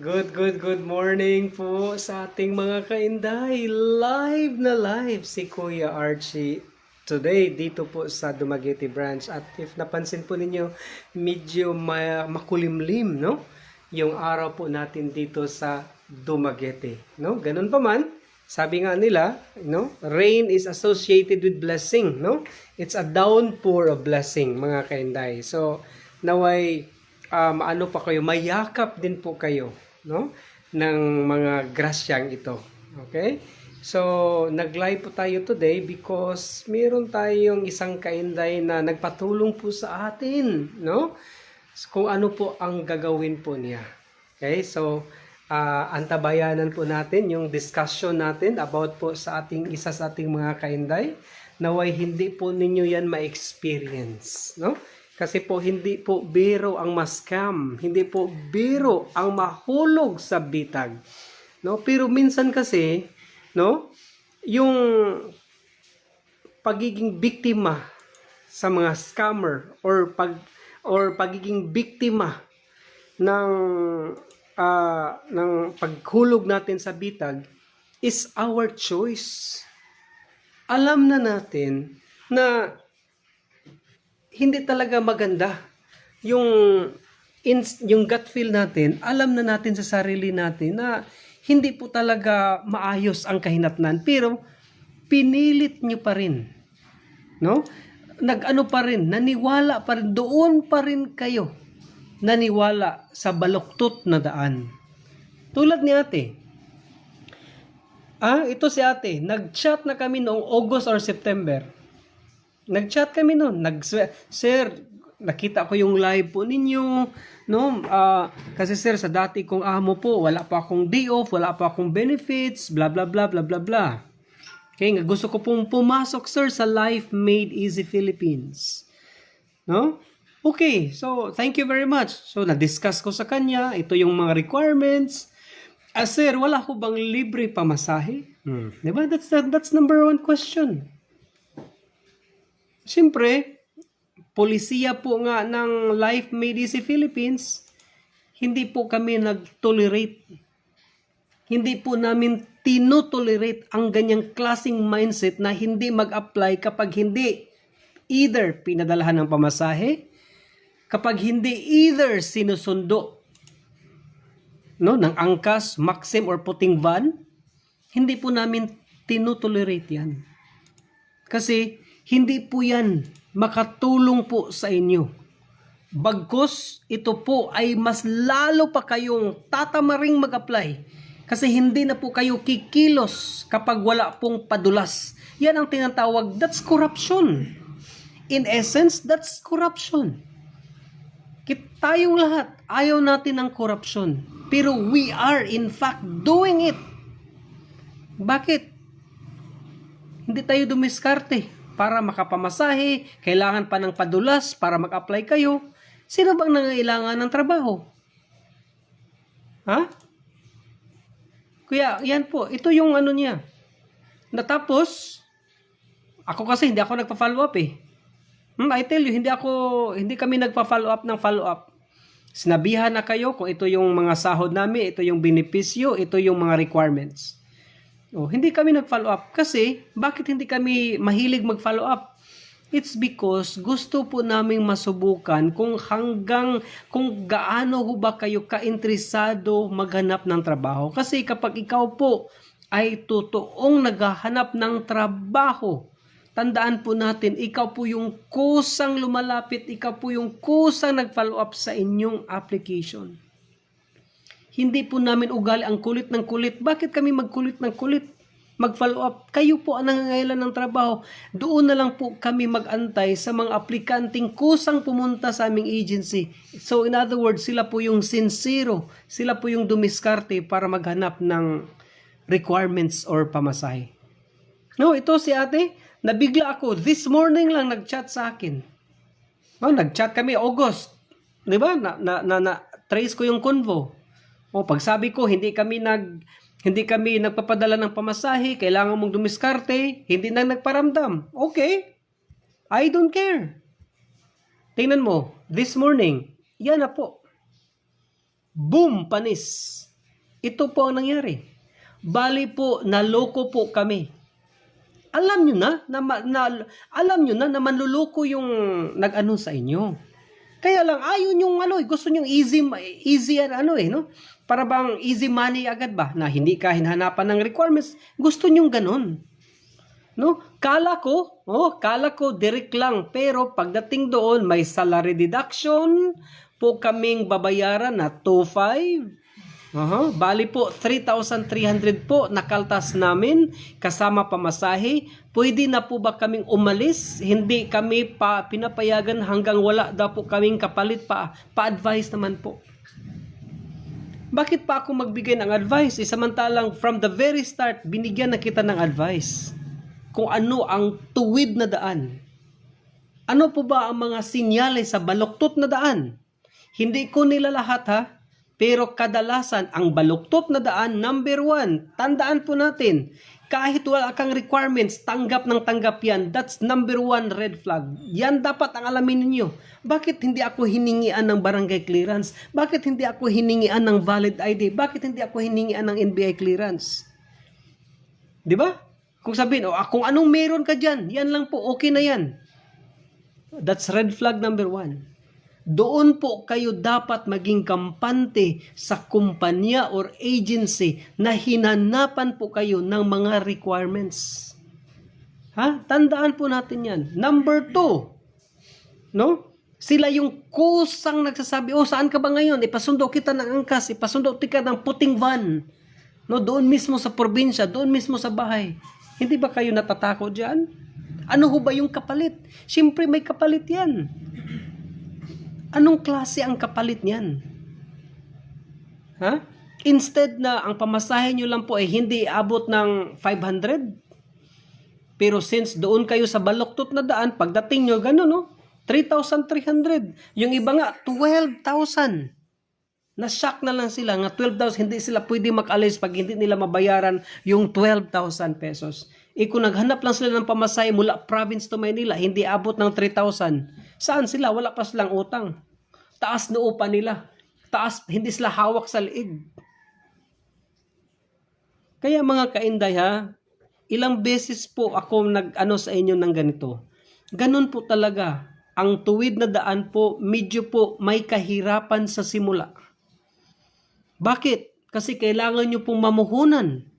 Good, good, good morning po sa ating mga kainday. Live na live si Kuya Archie today dito po sa Dumaguete branch. At if napansin po ninyo, medyo ma- makulimlim, no? Yung araw po natin dito sa Dumaguete, no? Ganun pa man, sabi nga nila, no? Rain is associated with blessing, no? It's a downpour of blessing, mga kainday. So, naway um, ano pa kayo, mayakap din po kayo, no? ng mga grasyang ito. Okay? So, nag-live po tayo today because meron tayong isang kainday na nagpatulong po sa atin, no? Kung ano po ang gagawin po niya. Okay? So, ah, antabayanan po natin yung discussion natin about po sa ating isa sa ating mga kainday naway hindi po ninyo yan ma-experience, no? Kasi po hindi po biro ang mascam, hindi po biro ang mahulog sa bitag. No? Pero minsan kasi, no, yung pagiging biktima sa mga scammer or pag or pagiging biktima ng ah, ng paghulog natin sa bitag is our choice. Alam na natin na hindi talaga maganda yung ins- yung gut feel natin, alam na natin sa sarili natin na hindi po talaga maayos ang kahinatnan pero pinilit nyo pa rin. No? Nag-ano pa rin, naniwala pa rin, doon pa rin kayo naniwala sa baluktot na daan. Tulad ni ate. Ah, ito si ate. Nag-chat na kami noong August or September. Nag-chat kami noon. Nag Sir, nakita ko yung live po ninyo. No? Ah, kasi sir, sa dati kong amo po, wala pa akong day off, wala pa akong benefits, bla bla bla bla bla bla. Okay, nga gusto ko pong pumasok sir sa Life Made Easy Philippines. No? Okay, so thank you very much. So na-discuss ko sa kanya, ito yung mga requirements. Ah, sir, wala ko bang libre pamasahe? Hmm. Di ba? That's, that's number one question. Siyempre, polisiya po nga ng Life Easy Philippines, hindi po kami nag-tolerate. Hindi po namin tinotolerate ang ganyang klasing mindset na hindi mag-apply kapag hindi either pinadalahan ng pamasahe, kapag hindi either sinusundo no, ng angkas, maxim, or puting van, hindi po namin tinotolerate yan. Kasi hindi po yan makatulong po sa inyo. Bagkos ito po ay mas lalo pa kayong tatamaring mag-apply kasi hindi na po kayo kikilos kapag wala pong padulas. Yan ang tinatawag, that's corruption. In essence, that's corruption. Tayong lahat, ayaw natin ng corruption. Pero we are in fact doing it. Bakit? Hindi tayo dumiskarte para makapamasahe, kailangan pa ng padulas para mag-apply kayo. Sino bang nangailangan ng trabaho? Ha? Kuya, yan po. Ito yung ano niya. Natapos, ako kasi hindi ako nagpa-follow up eh. Hmm, I tell you, hindi ako, hindi kami nagpa-follow up ng follow up. Sinabihan na kayo kung ito yung mga sahod namin, ito yung benepisyo, ito yung mga requirements. Oh, hindi kami nag-follow up kasi bakit hindi kami mahilig mag-follow up? It's because gusto po naming masubukan kung hanggang kung gaano ho ba kayo kainteresado maghanap ng trabaho. Kasi kapag ikaw po ay totoong naghahanap ng trabaho, tandaan po natin, ikaw po yung kusang lumalapit, ikaw po yung kusang nag-follow up sa inyong application. Hindi po namin ugali ang kulit ng kulit. Bakit kami magkulit ng kulit? Mag-follow up. Kayo po ang nangangailan ng trabaho. Doon na lang po kami mag-antay sa mga aplikanting kusang pumunta sa aming agency. So in other words, sila po yung sincero. Sila po yung dumiskarte para maghanap ng requirements or pamasahe. No, ito si ate, nabigla ako. This morning lang nag-chat sa akin. Oh, nag-chat kami August. 'Di ba? Na, na, na, na trace ko yung convo. O pag sabi ko hindi kami nag hindi kami nagpapadala ng pamasahe, kailangan mong dumiskarte, hindi na nagparamdam. Okay. I don't care. Tingnan mo, this morning, yan na po. Boom! Panis. Ito po ang nangyari. Bali po, naloko po kami. Alam nyo na, na, na alam nyo na na manluloko yung nag-ano sa inyo. Kaya lang, ayaw yung ano, eh, gusto nyo easy, easy ano eh, no? Para bang easy money agad ba? Na hindi ka hinahanapan ng requirements. Gusto nyo ganun. No? Kala ko, oh, kala ko direct lang. Pero pagdating doon, may salary deduction po kaming babayaran na 2.5. Aha, bali po 3,300 po nakaltas namin kasama pamasahe. Pwede na po ba kaming umalis? Hindi kami pa pinapayagan hanggang wala daw po kaming kapalit pa pa-advise naman po. Bakit pa ako magbigay ng advice? Eh, samantalang from the very start, binigyan na kita ng advice kung ano ang tuwid na daan. Ano po ba ang mga sinyales sa baluktot na daan? Hindi ko nila lahat ha, pero kadalasan ang baluktot na daan, number one, tandaan po natin, kahit wala kang requirements, tanggap ng tanggap yan. That's number one red flag. Yan dapat ang alamin ninyo. Bakit hindi ako hiningian ng barangay clearance? Bakit hindi ako hiningian ng valid ID? Bakit hindi ako hiningian ng NBI clearance? Di ba? Kung sabihin, oh, kung anong meron ka dyan, yan lang po, okay na yan. That's red flag number one. Doon po kayo dapat maging kampante sa kumpanya or agency na hinanapan po kayo ng mga requirements. Ha? Tandaan po natin yan. Number two, no? Sila yung kusang nagsasabi, oh, saan ka ba ngayon? Ipasundo kita ng angkas, ipasundo kita ng puting van. No, doon mismo sa probinsya, doon mismo sa bahay. Hindi ba kayo natatakot dyan? Ano ho ba yung kapalit? Siyempre may kapalit yan. Anong klase ang kapalit niyan? Ha? Instead na ang pamasahe nyo lang po ay hindi abot ng 500, pero since doon kayo sa baloktot na daan, pagdating nyo, gano'n, no? 3,300. Yung iba nga, 12,000. Na-shock na lang sila nga 12,000, hindi sila pwede mag-alis pag hindi nila mabayaran yung 12,000 pesos. E kung naghanap lang sila ng pamasahe mula province to Manila, hindi abot ng 3,000. Saan sila? Wala pa silang utang. Taas na upa nila. Taas, hindi sila hawak sa liig. Kaya mga kainday ha, ilang beses po ako nag-ano sa inyo ng ganito. Ganon po talaga. Ang tuwid na daan po, medyo po may kahirapan sa simula. Bakit? Kasi kailangan nyo pong mamuhunan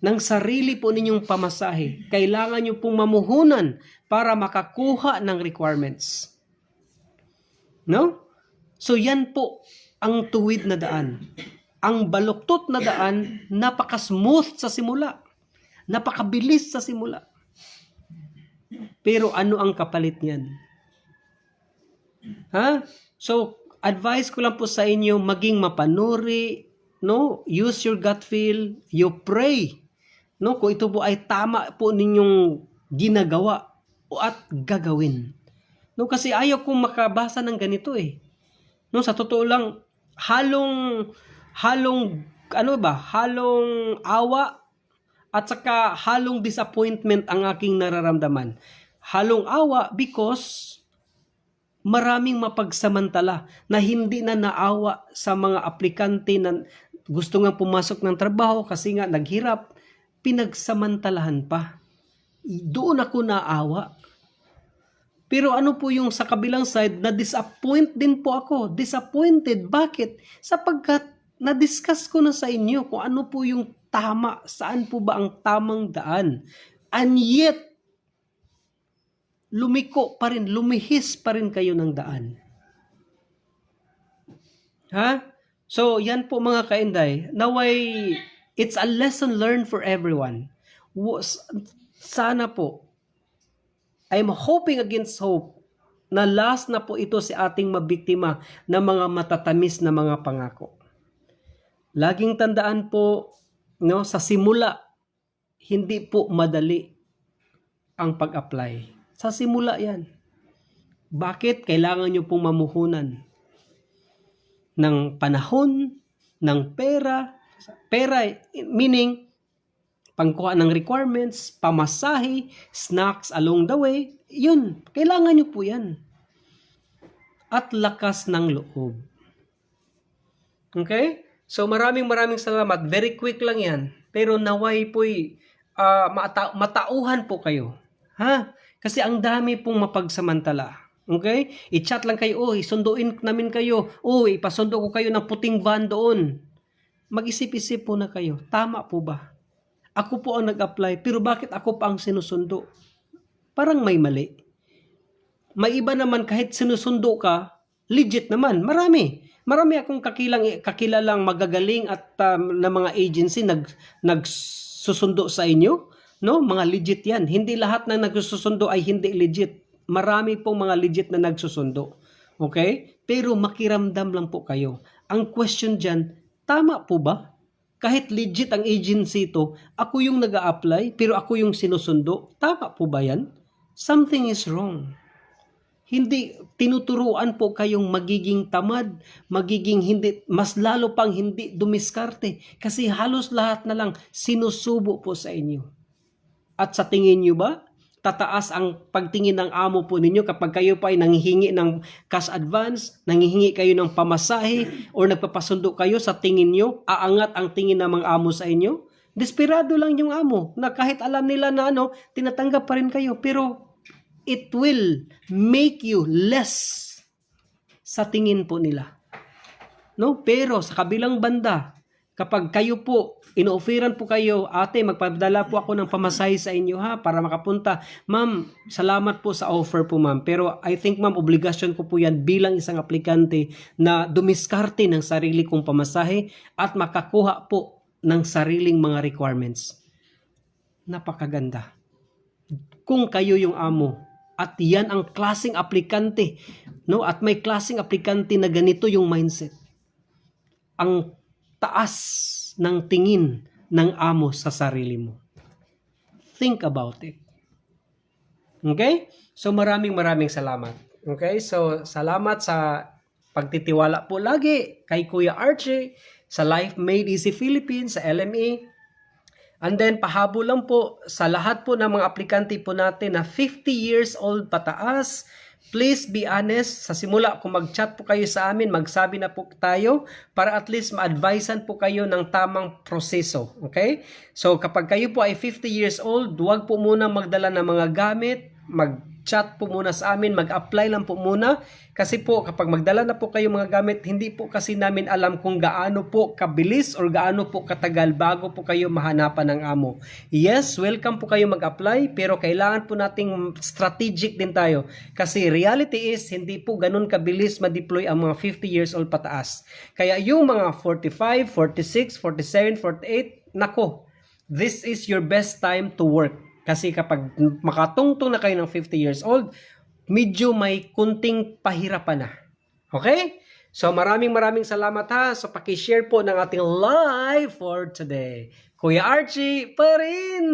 ng sarili po ninyong pamasahe. Kailangan nyo pong mamuhunan para makakuha ng requirements. No? So yan po ang tuwid na daan. Ang baluktot na daan, napaka-smooth sa simula. Napakabilis sa simula. Pero ano ang kapalit niyan? Ha? So, advice ko lang po sa inyo, maging mapanuri, no? Use your gut feel, you pray. No? Kung ito po ay tama po ninyong ginagawa o at gagawin. No, kasi ayaw kong makabasa ng ganito eh. No, sa totoo lang, halong, halong, ano ba, halong awa at saka halong disappointment ang aking nararamdaman. Halong awa because maraming mapagsamantala na hindi na naawa sa mga aplikante na gusto nga pumasok ng trabaho kasi nga naghirap, pinagsamantalahan pa. Doon ako naawa. Pero ano po yung sa kabilang side, na-disappoint din po ako. Disappointed. Bakit? Sapagkat na-discuss ko na sa inyo kung ano po yung tama, saan po ba ang tamang daan. And yet, lumiko pa rin, lumihis pa rin kayo ng daan. Ha? So, yan po mga kainday. Naway, it's a lesson learned for everyone. Sana po, I'm hoping against hope na last na po ito si ating mabiktima ng mga matatamis na mga pangako. Laging tandaan po, no, sa simula, hindi po madali ang pag-apply. Sa simula yan. Bakit? Kailangan nyo pong mamuhunan ng panahon, ng pera. Pera, meaning, pangkuha ng requirements, pamasahe, snacks along the way. Yun, kailangan nyo po yan. At lakas ng loob. Okay? So maraming maraming salamat. Very quick lang yan. Pero naway po'y ah, mata- matauhan po kayo. Ha? Kasi ang dami pong mapagsamantala. Okay? I-chat lang kayo, oh, isunduin namin kayo. Oh, ipasundo ko kayo ng puting van doon. Mag-isip-isip po na kayo. Tama po ba? Ako po ang nag-apply, pero bakit ako pa ang sinusundo? Parang may mali. May iba naman kahit sinusundo ka, legit naman. Marami. Marami akong kakilang, kakilalang magagaling at um, na mga agency nag, nagsusundo sa inyo. No? Mga legit yan. Hindi lahat na nagsusundo ay hindi legit. Marami pong mga legit na nagsusundo. Okay? Pero makiramdam lang po kayo. Ang question dyan, tama po ba? Kahit legit ang agency to, ako yung nag apply pero ako yung sinusundo. Tama po ba yan? Something is wrong. Hindi tinuturuan po kayong magiging tamad, magiging hindi mas lalo pang hindi dumiskarte kasi halos lahat na lang sinusubo po sa inyo. At sa tingin nyo ba, tataas ang pagtingin ng amo po ninyo kapag kayo pa ay nanghihingi ng cash advance, nanghihingi kayo ng pamasahe, or nagpapasundo kayo sa tingin nyo, aangat ang tingin ng mga amo sa inyo? Desperado lang yung amo na kahit alam nila na ano, tinatanggap pa rin kayo. Pero it will make you less sa tingin po nila. No? Pero sa kabilang banda, kapag kayo po, ino-offeran po kayo, ate, magpadala po ako ng pamasahe sa inyo ha, para makapunta. Ma'am, salamat po sa offer po ma'am. Pero I think ma'am, obligasyon ko po yan bilang isang aplikante na dumiskarte ng sarili kong pamasahe at makakuha po ng sariling mga requirements. Napakaganda. Kung kayo yung amo, at yan ang klaseng aplikante, no? At may klaseng aplikante na ganito yung mindset. Ang taas ng tingin ng amo sa sarili mo. Think about it. Okay? So maraming maraming salamat. Okay? So salamat sa pagtitiwala po lagi kay Kuya Archie sa Life Made Easy Philippines sa LME. And then, pahabol lang po sa lahat po ng mga aplikante po natin na 50 years old pataas. Please be honest. Sa simula, kung mag-chat po kayo sa amin, magsabi na po tayo para at least ma-advisean po kayo ng tamang proseso. Okay? So, kapag kayo po ay 50 years old, huwag po muna magdala ng mga gamit, mag-chat po muna sa amin, mag-apply lang po muna. Kasi po, kapag magdala na po kayo mga gamit, hindi po kasi namin alam kung gaano po kabilis or gaano po katagal bago po kayo mahanapan ng amo. Yes, welcome po kayo mag-apply, pero kailangan po nating strategic din tayo. Kasi reality is, hindi po ganun kabilis ma-deploy ang mga 50 years old pataas. Kaya yung mga 45, 46, 47, 48, nako, this is your best time to work. Kasi kapag makatungtong na kayo ng 50 years old, medyo may kunting pahirapan na. Okay? So maraming maraming salamat ha. So paki-share po ng ating live for today. Kuya Archie pa rin!